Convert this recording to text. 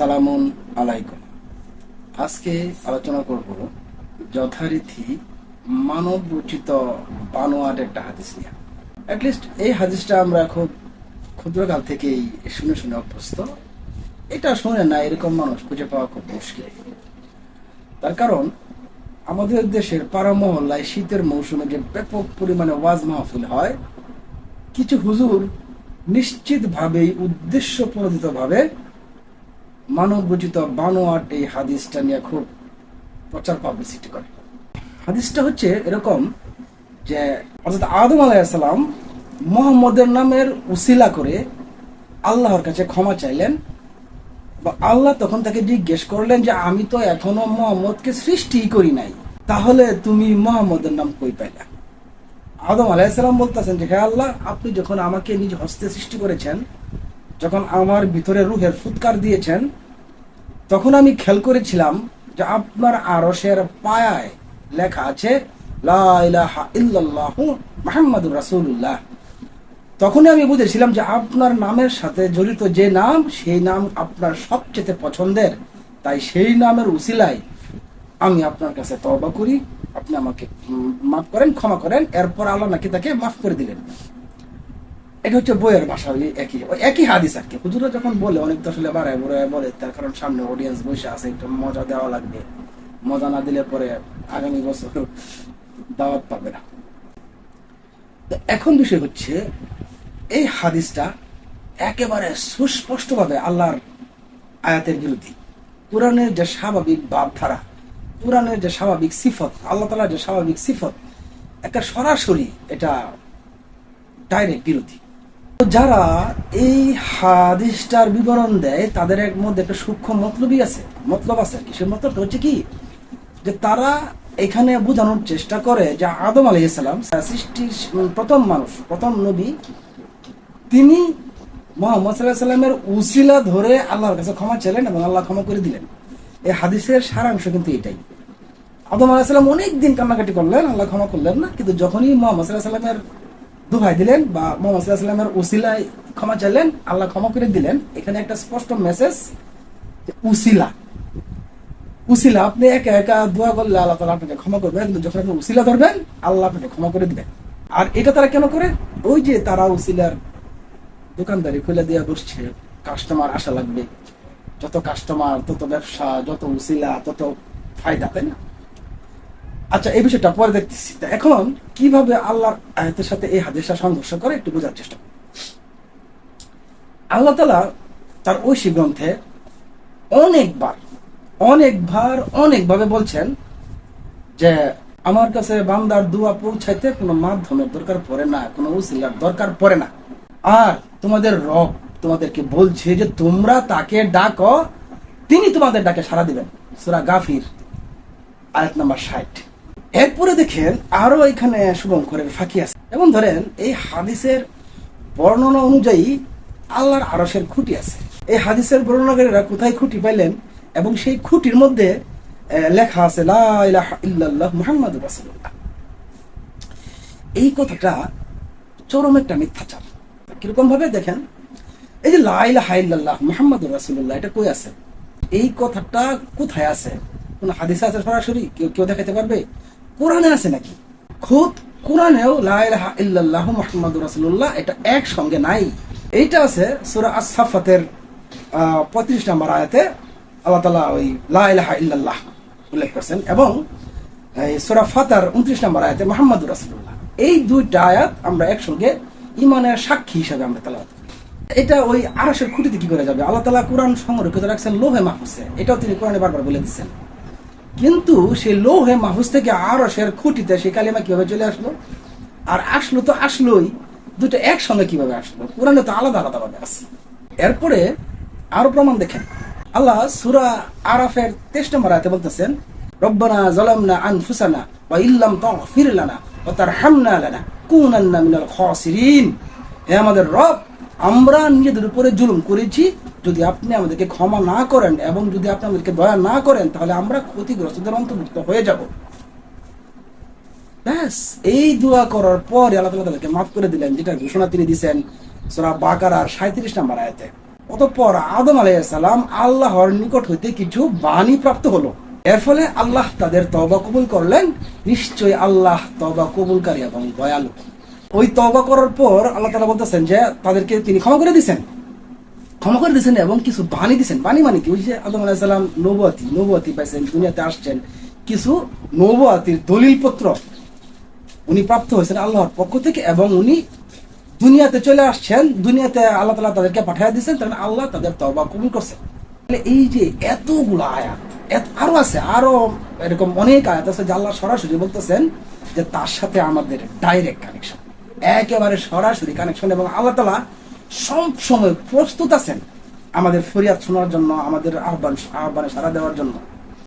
সালামুন আলাইকুম। আজকে আলোচনা করব যথারীতি মানব রচিত বানোয়াট একটা হাদিস নিয়ে। অ্যাটলিস্ট এই হাদিসটা আমরা খুব ক্ষুদ্রকাল থেকেই শুনে শুনে অভ্যস্ত। এটা শুনে না, এরকম মানুষ খুঁজে পাওয়া খুব মুশকিল। তার কারণ, আমাদের দেশের পাড়া মহল্লায় শীতের মৌসুমে যে ব্যাপক পরিমাণে ওয়াজ মাহফিল হয়, কিছু হুজুর নিশ্চিতভাবেই উদ্দেশ্য প্রণোদিত ভাবে মানব রচিত বানোয়াট এই হাদিসটা নিয়ে খুব প্রচার পাবলিসিটি করে। হাদিসটা হচ্ছে এরকম যে অর্থাৎ আদম আলাইসালাম মোহাম্মদের নামের উসিলা করে আল্লাহর কাছে ক্ষমা চাইলেন বা আল্লাহ তখন তাকে জিজ্ঞেস করলেন যে, আমি তো এখনও মোহাম্মদকে সৃষ্টি করি নাই। তাহলে তুমি মোহাম্মদের নাম কই পাইলা? আদম আলাইসালাম বলতেছেন যে, হে আল্লাহ, আপনি যখন আমাকে নিজ হস্তে সৃষ্টি করেছেন যখন আমার ভিতরে রুহের ফুৎকার দিয়েছেন, তখন আমি খেয়াল করেছিলাম যে আপনার আরসের পায়ায় লেখা আছে রাসূলুল্লাহ। তখনই আমি বুঝেছিলাম যে আপনার নামের সাথে জড়িত যে নাম, সেই নাম আপনার সবচেয়ে পছন্দের। তাই সেই নামের উসিলায় আমি আপনার কাছে তওবা করি। আপনি আমাকে মাফ করেন, ক্ষমা করেন। এরপর আল্লাহ নাকি তাকে মাফ করে দিলেন। এটা হচ্ছে বইয়ের ভাষা একই একই হাদিস আর কি। হুজুরা যখন বলে, অনেক তো আসলে বাড়ায়, বড়ায় বলে, তার কারণ সামনে অডিয়েন্স বসে আছে, একটু মজা দেওয়া লাগবে। মজা না দিলে পরে আগামী বছর দাওয়াত পাবে না। এখন বিষয় হচ্ছে, এই হাদিসটা একেবারে সুস্পষ্টভাবে আল্লাহর আয়াতের বিরোধী কোরআনের যে স্বাভাবিক ভাবধারা, কোরআনের যে স্বাভাবিক সিফত, আল্লাহ তালার যে স্বাভাবিক সিফত, একটা সরাসরি এটা ডাইরেক্ট বিরোধী। যারা এই হাদিসটার বিবরণ দেয়, তাদের এক মধ্যে একটা সূক্ষ্ম মতলবই আছে, মতলব আছে কি। সে মতলবটা হচ্ছে কি? যে তারা এখানে বোঝানোর চেষ্টা করে যে আদম আলী ইসলাম সৃষ্টির প্রথম মানুষ, প্রথম নবী, তিনি মোহাম্মদ সাল্লাহ সাল্লামের উসিলা ধরে আল্লাহর কাছে ক্ষমা চাইলেন এবং আল্লাহ ক্ষমা করে দিলেন। এই হাদিসের সারাংশ কিন্তু এটাই। আদম আলাহিসাল্লাম অনেক দিন কান্নাকাটি করলেন, আল্লাহ ক্ষমা করলেন না, কিন্তু যখনই মোহাম্মদ সাল্লাহ সাল্লামের দোহাই দিলেন বা মোহাম্মদ সাল্লামের উসিলায় ক্ষমা চাইলেন, আল্লাহ ক্ষমা করে দিলেন। এখানে একটা স্পষ্ট মেসেজ উসিলা। উসিলা, আপনি একা একা দোয়া করলে আল্লাহ তালা আপনাকে ক্ষমা করবেন কিন্তু যখন আপনি উসিলা ধরবেন, আল্লাহ আপনাকে ক্ষমা করে দিবেন। আর এটা তারা কেন করে? ওই যে তারা উসিলার দোকানদারি খুলে দিয়ে বসছে কাস্টমার আসা লাগবে। যত কাস্টমার তত ব্যবসা, যত উসিলা, তত ফায়দা, তাই না? আচ্ছা এই বিষয়টা পরে দেখতেছি। এখন কীভাবে আল্লাহর আয়াতের সাথে এই হাদিসটা সংঘর্ষ করে একটু বোঝার চেষ্টা আল্লাহ তালা তার ঐশী গ্রন্থে অনেকবার অনেকবার, অনেকভাবে বলছেন যে আমার কাছে বান্দার দুয়া পৌঁছাইতে কোনো মাধ্যমের দরকার পড়ে না, কোনো উসিলার দরকার পড়ে না। আর তোমাদের রব তোমাদেরকে বলছে যে তোমরা তাকে ডাকো, তিনি তোমাদের ডাকে সাড়া দিবেন। সুরা গাফির, আয়াত নাম্বার ষাট। এরপরে দেখেন আরও এখানে শুভঙ্করের ফাঁকি আছে। এবং ধরেন, এই হাদিসের বর্ণনা অনুযায়ী আল্লাহর আরসের খুঁটি আছে। এই হাদিসের বর্ণনাকারীরা কোথায় খুঁটি পাইলেন এবং সেই খুঁটির মধ্যে লেখা আছে ইল্লাল্লাহ এই কথাটা চরম একটা মিথ্যাচার। কীরকম ভাবে দেখেন? এই যে লাইলা হাইল্লাহ মোহাম্মদ রাসুল্লাহ এটা কই আছে? এই কথাটা কোথায় আছে? কোন হাদিসে আছে সরাসরি? কেউ কেউ দেখাতে পারবে? কোরআনে আছে নাকি? খুদ কোরআনেও ইল্লাল্লাহ মোহাম্মদ রাসুল্লাহ এটা একসঙ্গে নাই। এইটা আছে সুরা আসাফাতের পঁয়ত্রিশ নম্বর আয়াতে আল্লাহ তালা ওই লাইলাহা ইল্লাল্লাহ উল্লেখ করছেন এবং সুরা ফাতার উনত্রিশ নম্বর আয়াতে মোহাম্মদ রাসুল্লাহ এই দুইটা আয়াত আমরা একসঙ্গে ইমানের সাক্ষী হিসাবে আমরা করি। এটা ওই আরশের খুঁটিতে কি করে যাবে? আল্লাহ তালা কোরআন সংরক্ষিত রাখছেন লোহে মাহফুজে। এটাও তিনি কোরআনে বারবার বলে দিচ্ছেন। কিন্তু সেই লোহে মাহফুজ থেকে আরশের খুঁটিতে সেই কালিমা কীভাবে চলে আসলো? আর আসলো তো আসলোই, দুটো একসঙ্গে কীভাবে আসলো? কোরআনে তো আলাদা আলাদা ভাবে আছে। এরপরে আরও প্রমাণ দেখেন। আল্লাহ সুরা আরাফের নম্বর আয়তে বলতেছেন, রব্বানা জলামনা আনফুসানা ওয়া ইল্লাম তাগফির লানা ওয়া তারহামনা লানা কুনান্না মিনাল খাসিরিন। হে আমাদের রব, আমরা নিজেদের উপরে জুলুম করেছি যদি আপনি আমাদেরকে ক্ষমা না করেন এবং যদি আপনি আমাদেরকে দয়া না করেন, তাহলে আমরা ক্ষতিগ্রস্তদের অন্তর্ভুক্ত হয়ে যাব। ব্যাস, এই দোয়া করার পরে আল্লাহ তাদেরকে মাফ করে দিলেন যেটা ঘোষণা তিনি দিয়েছেন সূরা বাকারার 37 নম্বর আয়াতে। অতঃপর আদম আলাইসালাম আল্লাহর নিকট হইতে কিছু বাণী প্রাপ্ত হলো। এর ফলে আল্লাহ তাদের তবা কবুল করলেন। নিশ্চয়ই আল্লাহ তবা কবুলকারী এবং দয়ালু। ওই তবা করার পর আল্লাহ তালা বলতেছেন যে তাদেরকে তিনি ক্ষমা করে দিয়েছেন। ক্ষমা করে দিয়েছেন এবং কিছু বাণী দিয়েছেন বাণী মানে কি? ওই যে আদম আলাইসালাম নবুয়াতি নবুয়াতি পাইছেন, দুনিয়াতে আসছেন। কিছু নবুয়াতির দলিলপত্র উনি প্রাপ্ত হয়েছেন আল্লাহর পক্ষ থেকে এবং উনি দুনিয়াতে চলে আসছেন, দুনিয়াতে আল্লাহ তালা তাদেরকে পাঠিয়ে দিয়েছেন, তাহলে আল্লাহ তাদের তবা কবুল করছেন। এই যে এতগুলো আয়াত আরও আছে, আরও এরকম অনেক আয়াত আছে যে আল্লাহ সরাসরি বলতেছেন যে তার সাথে আমাদের ডাইরেক্ট কানেকশন একেবারে সরাসরি কানেকশন এবং আল্লাহ তালা সব সময় প্রস্তুত আছেন আমাদের ফরিয়াদ শোনার জন্য আমাদের আহ্বান আহ্বানে সাড়া দেওয়ার জন্য।